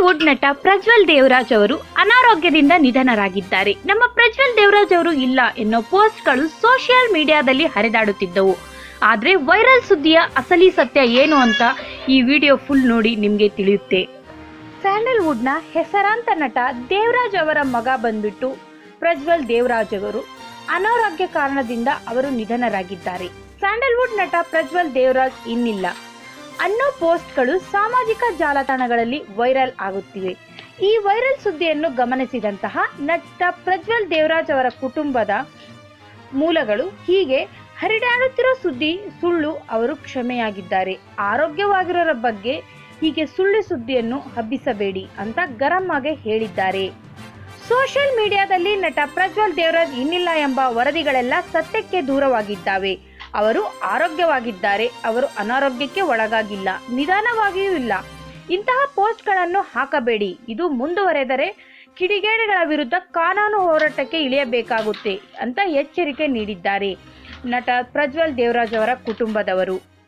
Sandalwood ನಟ ಪ್ರಜ್ವಲ್ ದೇವರಾಜ್ ಅವರು ಅನಾರೋಗ್ಯದಿಂದ ನಿಧನರಾಗಿದ್ದಾರೆ. ನಮ್ಮ ಪ್ರಜ್ವಲ್ ದೇವರಾಜ್ ಅವರು ಇಲ್ಲ ಎನ್ನೋ ಪೋಸ್ಟ್ಗಳು ಸೋಷಿಯಲ್ ಮೀಡಿಯಾದಲ್ಲಿ ಹರಿದಾಡುತ್ತಿದ್ದವು. ಆದ್ರೆ ವೈರಲ್ ಸುದ್ದಿಯ ಅಸಲಿ ಸತ್ಯ ಏನು ಅಂತ ಈ ವಿಡಿಯೋ ಫುಲ್ ನೋಡಿ ನಿಮಗೆ ತಿಳಿಯುತ್ತೆ. ಸ್ಯಾಂಡಲ್ವುಡ್ನ ಹೆಸರಾಂತ ನಟ ದೇವರಾಜ್ ಅವರ ಮಗ ಬಂದ್ಬಿಟ್ಟು ಪ್ರಜ್ವಲ್ ದೇವರಾಜ್ ಅವರು ಅನಾರೋಗ್ಯ ಕಾರಣದಿಂದ ಅವರು ನಿಧನರಾಗಿದ್ದಾರೆ. ಸ್ಯಾಂಡಲ್ವುಡ್ ನಟ ಪ್ರಜ್ವಲ್ ದೇವರಾಜ್ ಇನ್ನಿಲ್ಲ. ಅನ್ನೋ ಪೋಸ್ಟ್ಗಳು ಸಾಮಾಜಿಕ ಜಾಲತಾಣಗಳಲ್ಲಿ ವೈರಲ್ ಆಗುತ್ತಿವೆ. ಈ ವೈರಲ್ ಸುದ್ದಿಯನ್ನು ಗಮನಿಸಿದಂತಹ ನಟ ಪ್ರಜ್ವಲ್ ದೇವರಾಜ್ ಅವರ ಕುಟುಂಬದ ಮೂಲಗಳು ಹೀಗೆ ಹರಿದಾಡುತ್ತಿರೋ ಸುದ್ದಿ ಸುಳ್ಳು ಅವರು ಕ್ಷಮೆಯಾಗಿದ್ದಾರೆ. ಆರೋಗ್ಯವಾಗಿರೋರ ಬಗ್ಗೆ ಹೀಗೆ ಸುಳ್ಳು ಸುದ್ದಿಯನ್ನು ಹಬ್ಬಿಸಬೇಡಿ ಅಂತ ಗರಂ ಆಗಿ ಹೇಳಿದ್ದಾರೆ. ಸೋಷಿಯಲ್ ಮೀಡಿಯಾದಲ್ಲಿ ನಟ ಪ್ರಜ್ವಲ್ ದೇವರಾಜ್ ಇನ್ನಿಲ್ಲ ಎಂಬ ವರದಿಗಳೆಲ್ಲ ಸತ್ಯಕ್ಕೆ ದೂರವಾಗಿದ್ದಾವೆ. ಅವರು ಆರೋಗ್ಯವಾಗಿದ್ದಾರೆ, ಅವರು ಅನಾರೋಗ್ಯಕ್ಕೆ ಒಳಗಾಗಿಲ್ಲ, ನಿಧಾನವಾಗಿಯೂ ಇಲ್ಲ. ಇಂತಹ ಪೋಸ್ಟ್ಗಳನ್ನು ಹಾಕಬೇಡಿ. ಇದು ಮುಂದುವರೆದರೆ ಕಿಡಿಗೇಡಿಗಳ ವಿರುದ್ಧ ಕಾನೂನು ಹೋರಾಟಕ್ಕೆ ಇಳಿಯಬೇಕಾಗುತ್ತೆ ಅಂತ ಎಚ್ಚರಿಕೆ ನೀಡಿದ್ದಾರೆ. ನಟ ಪ್ರಜ್ವಲ್ ದೇವರಾಜ್ ಅವರ ಕುಟುಂಬದವರು.